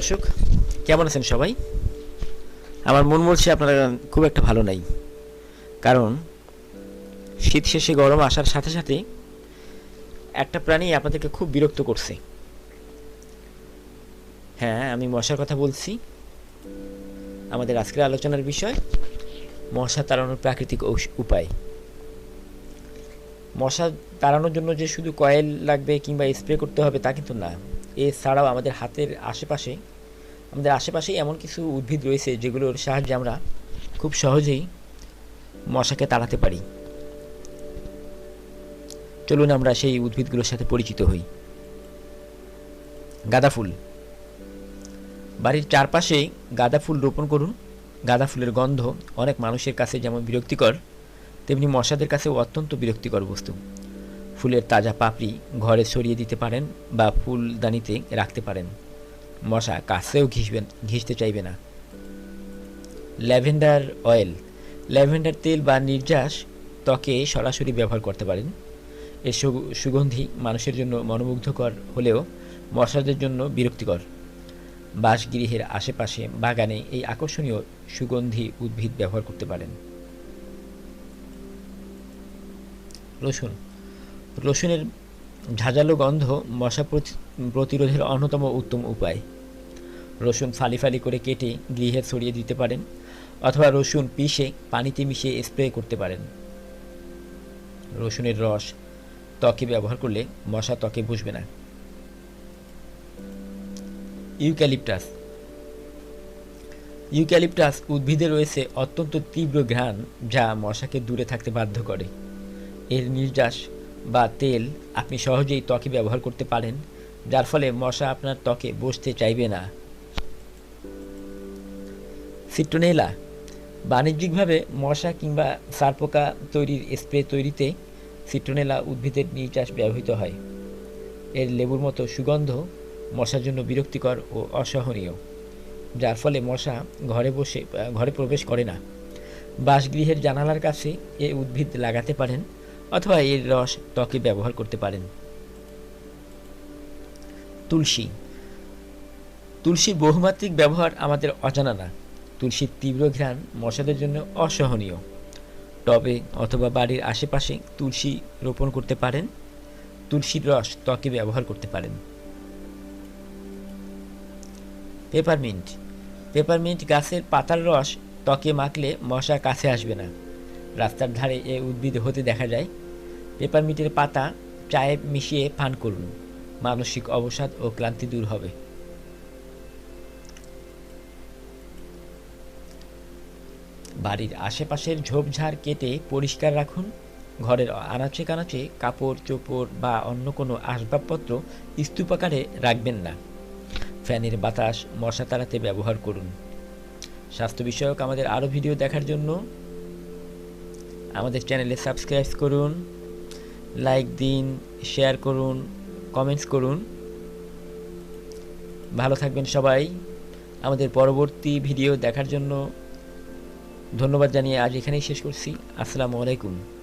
দর্শক, কেমন আছেন সবাই? আমার মন বলছে আপনারা খুব একটা ভালো নাই। কারণ, শীত শেষে গরম আসার সাথে সাথে একটা প্রাণী আপনাদেরকে খুব বিরক্ত করছে। হ্যাঁ আমি মশার কথা বলছি। আমাদের আজকের আলোচনার বিষয়, মশা তাড়ানোর প্রাকৃতিক উপায়। মশা তাড়ানোর জন্য যে শুধু কয়েল লাগবে কিংবা স্প্রে করতে হবে তা কিন্তু না। এছাড়াও আমাদের হাতের আশেপাশে আমাদের আশেপাশেই এমন কিছু উদ্ভিদ রয়েছে যেগুলোর সাহায্যে আমরা খুব সহজেই মশাকে তাড়াতে পারি। চলুন আমরা সেই উদ্ভিদগুলোর সাথে পরিচিত হই। গাঁদা ফুল। বাড়ির চারপাশে গাঁদা ফুল রোপণ করুন। গাঁদা ফুলের গন্ধ অনেক মানুষের কাছে যেমন বিরক্তিকর, তেমনি মশাদের কাছেও অত্যন্ত বিরক্তিকর বস্তু। ফুলের তাজা পাপড়ি ঘরে ছড়িয়ে দিতে পারেন বা ফুলদানিতে রাখতে পারেন। মশা, কাছেও ঘিসবেন ঘিসতে চাইবে না। Lavender oil. ল্যাভেন্ডার তেল বা নির্যাস ত্বকে সরাসরি ব্যবহার করতে পারেন। এর সুগন্ধি মানুষের জন্য মনোমুগ্ধকর হলেও মশাদের জন্য বিরক্তিকর। বাসগৃহের আশেপাশে বাগানে এই আকর্ষণীয় সুগন্ধি উদ্ভিদ ব্যবহার করতে পারেন। রসুন। রসুনের ঝাঁঝালো গন্ধ মশা প্রতি- প্রতিরোধের অন্যতম উত্তম উপায়। রসুন ফালি ফালি করে কেটে গৃহে ছড়িয়ে দিতে পারেন অথবা রসুন পিষে পানিতে মিশিয়ে স্প্রে করতে পারেন। রসুনের রস ত্বকে ব্যবহার করলে মশা ত্বকে বসবে না। ইউক্যালিপটাস। ইউক্যালিপটাস উদ্ভিদে রয়েছে অত্যন্ত তীব্র ঘ্রাণ যা মশাকে দূরে থাকতে বাধ্য করে। এর নির্যাস বা তেল আপনি সহজেই ত্বকে ব্যবহার করতে পারেন, যার ফলে মশা আপনার ত্বকে বসতে চাইবে না। সিট্রোনেলা বাণিজ্যিকভাবে মশা কিংবা সারপোকা তৈরির স্প্রে তৈরিতে সিট্রোনেলা উদ্ভিদের নির্যাস ব্যবহৃত হয়। এর লেবুর মতো সুগন্ধ মশার জন্য বিরক্তিকর ও অসহনীয়, যার ফলে মশা ঘরে বসে, ঘরে প্রবেশ করে না। বাসগৃহের জানালার কাছে এ উদ্ভিদ লাগাতে পারেন। অথবা এর রস ত্বকে ব্যবহার করতে পারেন। তুলসী। তুলসীর বহুমাত্রিক ব্যবহার আমাদের অজানা না। তুলসীর তীব্র ঘ্রাণ মশাদের জন্য অসহনীয়। টবে অথবা বাড়ির আশেপাশে তুলসী রোপণ করতে পারেন। তুলসীর রস ত্বকে ব্যবহার করতে পারেন। পেপারমিন্ট। পেপারমিন্ট গাছের পাতার রস ত্বকে মাখলে মশা কাছে আসবে না। রাস্তার ধারে এ উদ্ভিদ হতে দেখা যায়। পেপারমিন্টের পাতা চায়ে মিশিয়ে পান করুন। মানসিক অবসাদ ও ক্লান্তি দূর হবে। বাড়ির আশেপাশের ঝোপঝাড় কেটে পরিষ্কার রাখুন। ঘরের আনাচে কানাচে কাপড়, চোপড় বা অন্য কোনো আসবাবপত্র স্তূপাকারে রাখবেন না। ফ্যানের বাতাস মশা তাড়াতে ব্যবহার করুন। স্বাস্থ্য বিষয়ক আমাদের আরও ভিডিও দেখার জন্য আমাদের চ্যানেলে সাবস্ক্রাইব করুন, লাইক দিন, শেয়ার করুন, কমেন্টস করুন। ভালো থাকবেন সবাই। আমাদের পরবর্তী ভিডিও দেখার জন্য ধন্যবাদ জানিয়ে আজ এখানেই শেষ করছি। আসসালামু আলাইকুম।